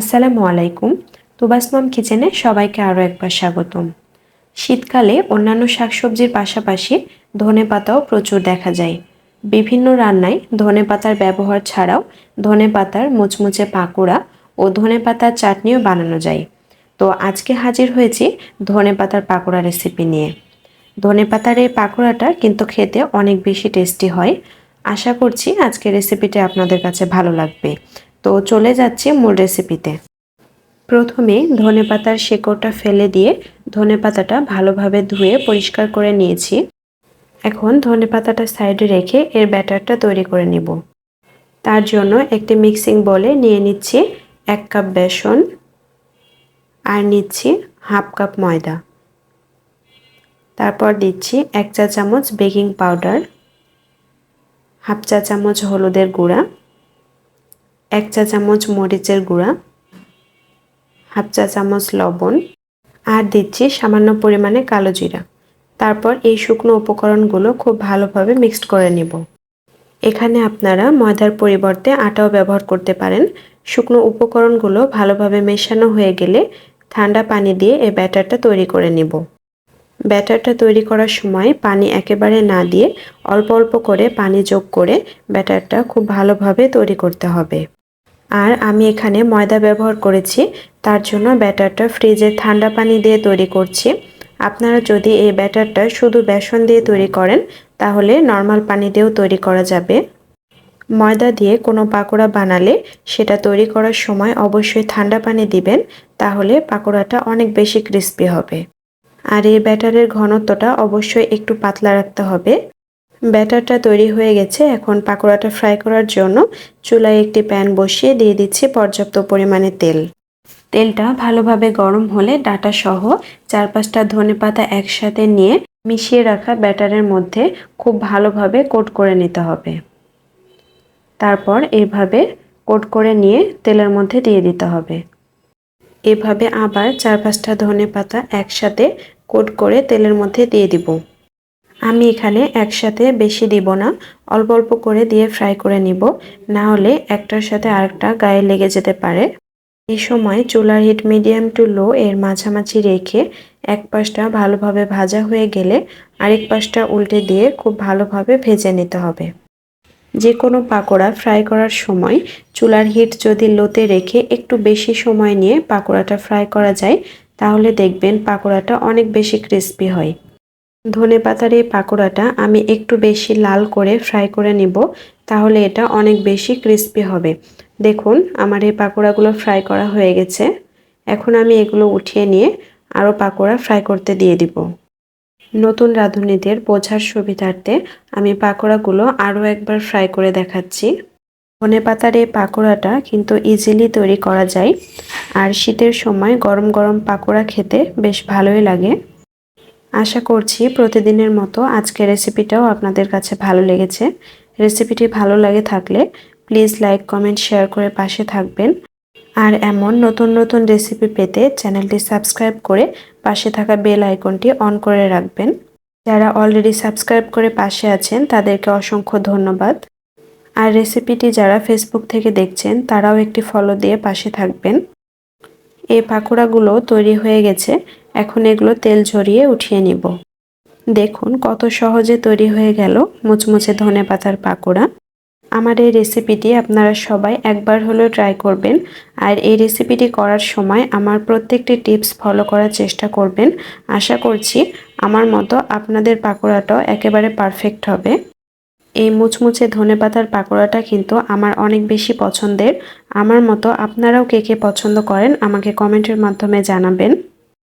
আসসালামু আলাইকুম। তুবাসমাম কিচেনে সবাইকে আরও একবার স্বাগতম। শীতকালে অন্যান্য শাকসবজির পাশাপাশি ধনে পাতাও প্রচুর দেখা যায়। বিভিন্ন রান্নায় ধনে পাতার ব্যবহার ছাড়াও ধনে পাতার মুচমুচে পাকোড়া ও ধনে পাতার চাটনিও বানানো যায়। তো আজকে হাজির হয়েছি ধনে পাতার পাকোড়া রেসিপি নিয়ে। ধনে পাতার এই পাকোড়াটা কিন্তু খেতে অনেক বেশি টেস্টি হয়। আশা করছি আজকের রেসিপিটি আপনাদের কাছে ভালো লাগবে। তো চলে যাচ্ছি মূল রেসিপিতে প্রথমে ধনে পাতার শেকড়টা ফেলে দিয়ে ধনে পাতাটা ভালোভাবে ধুয়ে পরিষ্কার করে নিয়েছি। এখন ধনে পাতাটা সাইডে রেখে এর ব্যাটারটা তৈরি করে নেব। তার জন্য একটি মিক্সিং বলে নিয়ে নিচ্ছি এক কাপ বেসন আর নিচ্ছি হাফ কাপ ময়দা। তারপর দিচ্ছি এক চা চামচ বেকিং পাউডার, হাফ চা চামচ হলুদের গুঁড়া এক চা চামচ মরিচের গুঁড়া, হাফ চা চামচ লবণ আর দিচ্ছি সামান্য পরিমাণে কালো জিরা। তারপর এই শুকনো উপকরণগুলো খুব ভালোভাবে মিক্সড করে নেব। এখানে আপনারা ময়দার পরিবর্তে আটাও ব্যবহার করতে পারেন। শুকনো উপকরণগুলো ভালোভাবে মেশানো হয়ে গেলে ঠান্ডা পানি দিয়ে এই ব্যাটারটা তৈরি করে নেব। ব্যাটারটা তৈরি করার সময় পানি একেবারে না দিয়ে অল্প অল্প করে পানি যোগ করে ব্যাটারটা খুব ভালোভাবে তৈরি করতে হবে। আর আমি এখানে ময়দা ব্যবহার করেছি, তার জন্য ব্যাটারটা ফ্রিজে ঠান্ডা পানি দিয়ে তৈরি করছি। আপনারা যদি এই ব্যাটারটা শুধু বেসন দিয়ে তৈরি করেন, তাহলে নর্মাল পানি দিয়েও তৈরি করা যাবে। ময়দা দিয়ে কোনো পাকোড়া বানালে সেটা তৈরি করার সময় অবশ্যই ঠান্ডা পানি দিবেন, তাহলে পাকোড়াটা অনেক বেশি ক্রিস্পি হবে। আর এই ব্যাটারের ঘনত্বটা অবশ্যই একটু পাতলা রাখতে হবে। ব্যাটারটা তৈরি হয়ে গেছে। এখন পাকোড়াটা ফ্রাই করার জন্য চুলায় একটি প্যান বসিয়ে দিয়ে দিচ্ছি পর্যাপ্ত পরিমাণে তেল। তেলটা ভালোভাবে গরম হলে ডাটা সহ চার পাঁচটা ধনে পাতা একসাথে নিয়ে মিশিয়ে রাখা ব্যাটারের মধ্যে খুব ভালোভাবে কোট করে নিতে হবে। তারপর এভাবে কোট করে নিয়ে তেলের মধ্যে দিয়ে দিতে হবে। এভাবে আবার চার পাঁচটা ধনে পাতা একসাথে কোট করে তেলের মধ্যে দিয়ে দিব। আমি এখানে একসাথে বেশি দিব না, অল্প অল্প করে দিয়ে ফ্রাই করে নিব, না হলে একটার সাথে আরেকটা গায়ে লেগে যেতে পারে। এই সময় চুলার হিট মিডিয়াম টু লো এর মাঝামাঝি রেখে এক পাশটা ভালোভাবে ভাজা হয়ে গেলে আরেক পাশটা উল্টে দিয়ে খুব ভালোভাবে ভেজে নিতে হবে। যে কোনো পাকোড়া ফ্রাই করার সময় চুলার হিট যদি লোতে রেখে একটু বেশি সময় নিয়ে পাকোড়াটা ফ্রাই করা যায়, তাহলে দেখবেন পাকোড়াটা অনেক বেশি ক্রিস্পি হয়। ধনে পাতার এই পাকোড়াটা আমি একটু বেশি লাল করে ফ্রাই করে নিব, তাহলে এটা অনেক বেশি ক্রিস্পি হবে। দেখুন, আমার এই পাকোড়াগুলো ফ্রাই করা হয়ে গেছে। এখন আমি এগুলো উঠিয়ে নিয়ে আরও পাকোড়া ফ্রাই করতে দিয়ে দিব। নতুন রাঁধুনিদের বোঝার সুবিধার্থে আমি পাকোড়াগুলো আরও একবার ফ্রাই করে দেখাচ্ছি। ধনে পাতার এই পাকোড়াটা কিন্তু ইজিলি তৈরি করা যায়, আর শীতের সময় গরম গরম পাকোড়া খেতে বেশ ভালোই লাগে। আশা করছি প্রতিদিনের মতো আজকের রেসিপিটাও আপনাদের কাছে ভালো লেগেছে। রেসিপিটি ভালো লাগে থাকলে প্লিজ লাইক কমেন্ট শেয়ার করে পাশে থাকবেন। আর এমন নতুন নতুন রেসিপি পেতে চ্যানেলটি সাবস্ক্রাইব করে পাশে থাকা বেল আইকনটি অন করে রাখবেন। যারা অলরেডি সাবস্ক্রাইব করে পাশে আছেন, তাদেরকে অসংখ্য ধন্যবাদ। আর রেসিপিটি যারা ফেসবুক থেকে দেখছেন, তারাও একটি ফলো দিয়ে পাশে থাকবেন। এই পাকোড়াগুলো তৈরি হয়ে গেছে। এখন এগুলো তেল ঝরিয়ে উঠিয়ে নিব। দেখুন কত সহজে তৈরি হয়ে গেল মুচমুচে ধনে পাতার পাকোড়া। আমার এই রেসিপিটি আপনারা সবাই একবার হলেও ট্রাই করবেন আর এই রেসিপিটি করার সময় আমার প্রত্যেকটি টিপস ফলো করার চেষ্টা করবেন। আশা করছি আমার মতো আপনাদের পাকোড়াটাও একেবারে পারফেক্ট হবে। এই মুচমুচে ধনে পাতার পাকোড়াটা কিন্তু আমার অনেক বেশি পছন্দের। আমার মতো আপনারাও কে কে পছন্দ করেন আমাকে কমেন্টের মাধ্যমে জানাবেন।